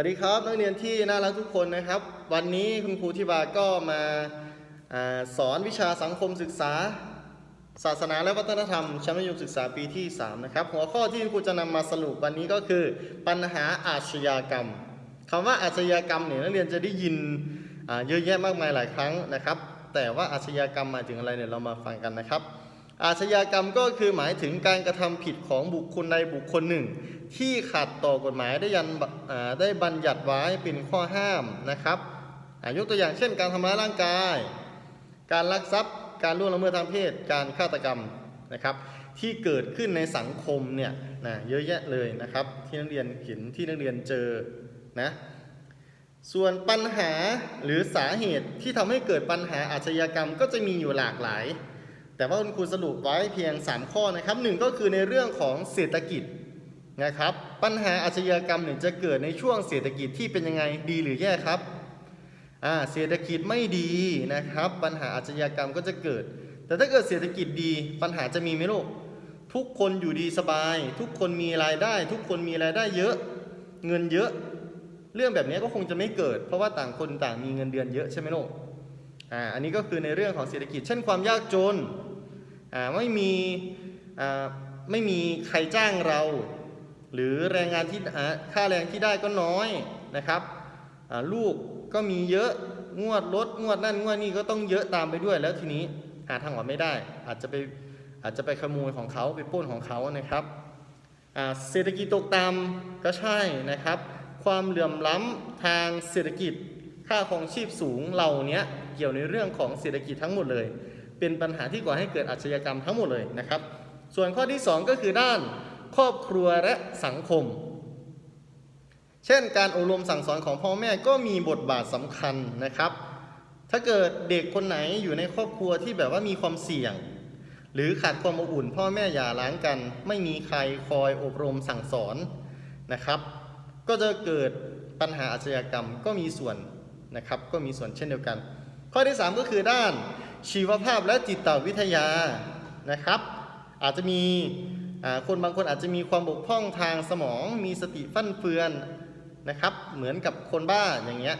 วัสดีครับนักเรียนที่น่ารักทุกคนนะครับ วันนี้คุณครูทิบาก็มาอาสอนวิชาสังคมศึกษา ศาสนาและวัฒนธรรมชั้นมัธยมศึกษาปีที่ 3 นะครับ หัวข้อที่คุณครูจะนำมาสรุปวันนี้ก็คือปัญหาอาชญากรรมคำว่าอาชญากรรมเนี่ยนักเรียนจะได้ยินเยอะแยะมากมายหลายครั้งนะครับ แต่ว่าอาชญากรรมหมายถึงอะไรเนี่ยเรามาฟังกันนะครับ อาชญากรรมก็คือหมายถึงการกระทำผิดของบุคคลใดบุคคลหนึ่ง ที่ขัดต่อกฎหมายได้ยันได้บัญญัติไว้เป็นข้อห้ามนะครับยกตัวอย่างเช่น การทำร้ายร่างกาย การลักทรัพย์ การล่วงละเมิดทางเพศ การฆาตกรรมนะครับ ที่เกิดขึ้นในสังคมเนี่ยนะเยอะแยะเลยนะครับ ที่นักเรียนเห็นที่นักเรียนเจอนะส่วนปัญหาหรือสาเหตุที่ทำให้เกิดปัญหาอาชญากรรมก็จะมีอยู่หลากหลาย แต่ว่าคุณครูสรุปไว้เพียง 3 ข้อนะครับหนึ่งก็คือในเรื่องของเศรษฐกิจนะครับ ปัญหาอาชญากรรมเนี่ยจะเกิดในช่วงเศรษฐกิจที่เป็นยังไงดีหรือแย่ครับอ่าเศรษฐกิจไม่ดีนะครับ ปัญหาอาชญากรรมก็จะเกิด แต่ถ้าเกิดเศรษฐกิจดีปัญหาจะมีไหมลูกทุกคนอยู่ดีสบาย ทุกคนมีรายได้ ทุกคนมีรายได้เยอะ เงินเยอะ เรื่องแบบนี้ก็คงจะไม่เกิด เพราะว่าต่างคนต่างมีเงินเดือนเยอะใช่ไหมลูกอ่าอันนี้ก็คือในเรื่องของเศรษฐกิจ เช่นความยากจน ไม่มีไม่มีใครจ้างเรา หรือแรงงานที่ค่าแรงที่ได้ก็น้อยนะครับลูกก็มีเยอะงวดรถงวดนั่นงวดนี่ก็ต้องเยอะตามไปด้วยแล้วทีนี้หาทางออกไม่ได้ อาจจะไปอาจจะไปขโมยของเขาไปป้นของเขานะครับเศรษฐกิจตกต่ำก็ใช่นะครับ ความเหลื่อมล้ำทางเศรษฐกิจค่าของชีพสูงเหล่านี้เกี่ยวในเรื่องของเศรษฐกิจทั้งหมดเลย เป็นปัญหาที่ก่อให้เกิดอาชญากรรมทั้งหมดเลยนะครับ ส่วนข้อที่ 2 ก็คือด้านครอบครัวและสังคม เช่น การอบรมสั่งสอนของพ่อแม่ก็มีบทบาทสำคัญนะครับ ถ้าเกิดเด็กคนไหนอยู่ในครอบครัวที่แบบว่ามีความเสี่ยง หรือขาดความอบอุ่น พ่อแม่อย่าร้างกัน ไม่มีใครคอยอบรมสั่งสอนนะครับ ก็จะเกิดปัญหาอาชญากรรมก็มีส่วนนะครับ ก็มีส่วนเช่นเดียวกัน ข้อที่ 3 ก็คือด้าน ชีวภาพและจิตวิทยานะครับ อาจจะมีคนบางคนอาจจะมีความบกพร่องทางสมอง มีสติฟั่นเฟือนนะครับ เหมือนกับคนบ้าอย่างเงี้ย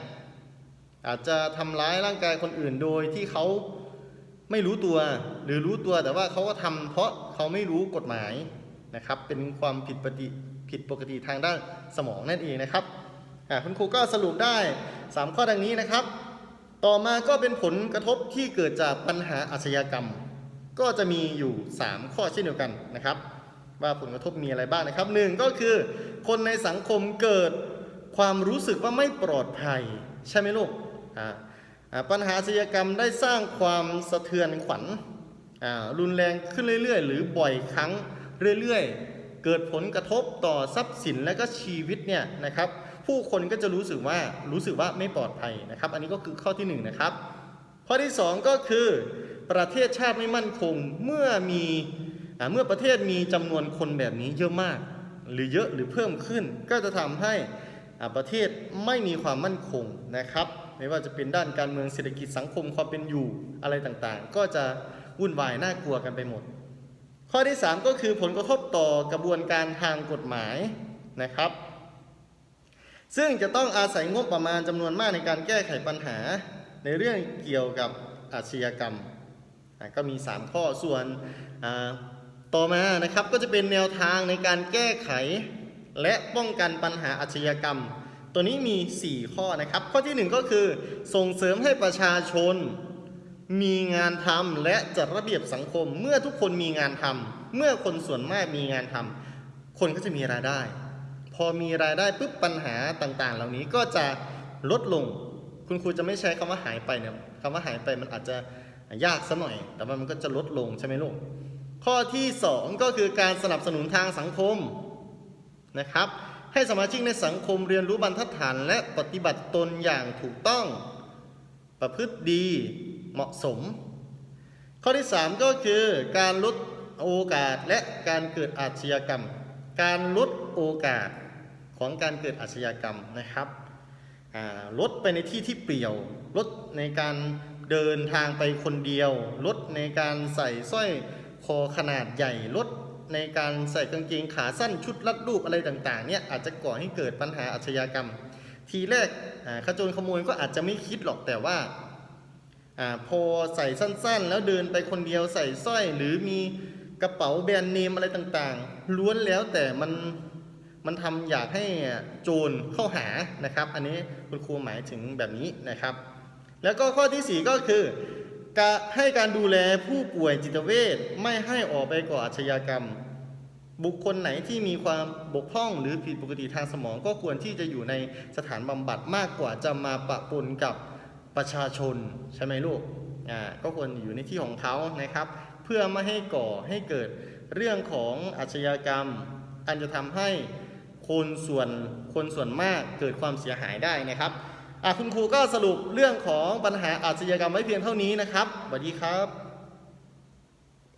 อาจจะทำร้ายร่างกายคนอื่นโดยที่เขาไม่รู้ตัวหรือรู้ตัวแต่ว่าเขาก็ทำเพราะเขาไม่รู้กฎหมายนะครับ เป็นความผิดปกติผิดปกติทางด้านสมองนั่นเองนะครับคุณครูก็สรุปได้ 3 ข้อดังนี้นะครับ ต่อมาก็เป็นผลกระทบที่เกิดจากปัญหาอาชญากรรม ก็จะมีอยู่ 3 ข้อเช่นเดียวกันนะครับ ว่าผลกระทบมีอะไรบ้างนะครับหนึ่งก็คือ คนในสังคมเกิดความรู้สึกว่าไม่ปลอดภัย ใช่ไหมลูกปัญหาอาชญากรรมได้สร้างความสะเทือนขวัญรุนแรงขึ้นเรื่อย ๆ หรือบ่อยครั้งเรื่อยๆ เกิดผลกระทบต่อทรัพย์สินและก็ชีวิตเนี่ยนะครับ ผู้คนก็จะรู้สึกว่ารู้สึกว่าไม่ปลอดภัยนะครับ อันนี้ก็คือข้อที่หนึ่งนะครับ ข้อที่สองก็คือประเทศชาติไม่มั่นคงเมื่อมีเมื่อประเทศมีจำนวนคนแบบนี้เยอะมาก หรือเยอะหรือเพิ่มขึ้น ก็จะทำให้ประเทศไม่มีความมั่นคงนะครับ ไม่ว่าจะเป็นด้านการเมืองเศรษฐกิจสังคมความเป็นอยู่อะไรต่างๆ ก็จะวุ่นวายน่ากลัวกันไปหมด ข้อที่ 3 ก็คือผลกระทบต่อกระบวนการทางกฎหมายนะครับ ซึ่งจะต้องอาศัยงบประมาณจำนวนมากในการแก้ไขปัญหา ในเรื่องเกี่ยวกับอาชญากรรมอะก็มี 3 ข้อส่วนต่อมานะครับก็จะเป็นแนวทางในการแก้ไข และป้องกันปัญหาอาชญากรรม ตัวนี้มี 4 ข้อนะครับ ข้อทีหนึ่1 ก็คือส่งเสริมให้ประชาชนมีงานทำและจัดระเบียบสังคม เมื่อทุกคนมีงานทำเมื่อคนส่วนมากมีงานทำคนก็จะมีรายได้ พอมีรายได้ปุ๊บปัญหาต่างๆ เหล่านี้ก็จะลดลง คุณครูจะไม่ใช้คำว่าหายไปเนี่ยคำว่าหายไปมันอาจจะยากซะหน่อย แต่ว่ามันก็จะลดลงใช่ไหมลูก ข้อที่ 2 ก็คือการสนับสนุนทางสังคมนะครับ ให้สมาชิกในสังคมเรียนรู้บรรทัดฐาน และปฏิบัติตนอย่างถูกต้อง ประพฤติดีเหมาะสม ข้อที่ 3 ก็คือการลดโอกาสและการเกิดอาชญากรรม การลดโอกาส ของการเกิดอาชญากรรมนะครับลดไปในที่ที่เปลี่ยว ลดในการเดินทางไปคนเดียว ลดในการใส่สร้อยคอขนาดใหญ่ ลดในการใส่กางเกงขาสั้นชุดรัดรูปอะไรต่างๆเนี่ยอาจจะก่อให้เกิดปัญหาอาชญากรรม ทีแรกอ่าขโจรขโมยก็อาจจะไม่คิดหรอกแต่ว่าอาพอใส่สั้นๆ แล้วเดินไปคนเดียวใส่สร้อยหรือมีกระเป๋าแบรนด์เนมอะไรต่างๆ ล้วนแล้วแต่มัน มันทำอยากให้โจรเข้าหานะครับ อันนี้คุณครูหมายถึงแบบนี้นะครับ แล้วก็ข้อที่ 4 ก็คือการให้การดูแลผู้ป่วยจิตเวชไม่ให้ออกไปก่ออาชญากรรม บุคคลไหนที่มีความบกพร่องหรือผิดปกติทางสมอง ก็ควรที่จะอยู่ในสถานบำบัดมากกว่าจะมาปะปนกับประชาชนใช่ไหมลูกอ่าก็ควรอยู่ในที่ของเขานะครับ เพื่อไม่ให้ก่อให้เกิดเรื่องของอาชญากรรม อันจะทำให้ คนส่วนคนส่วนมากเกิดความเสียหายได้นะครับอะคุณครูก็สรุปเรื่องของปัญหาอาชญากรรมไว้เพียงเท่านี้นะครับสวัสดีครับ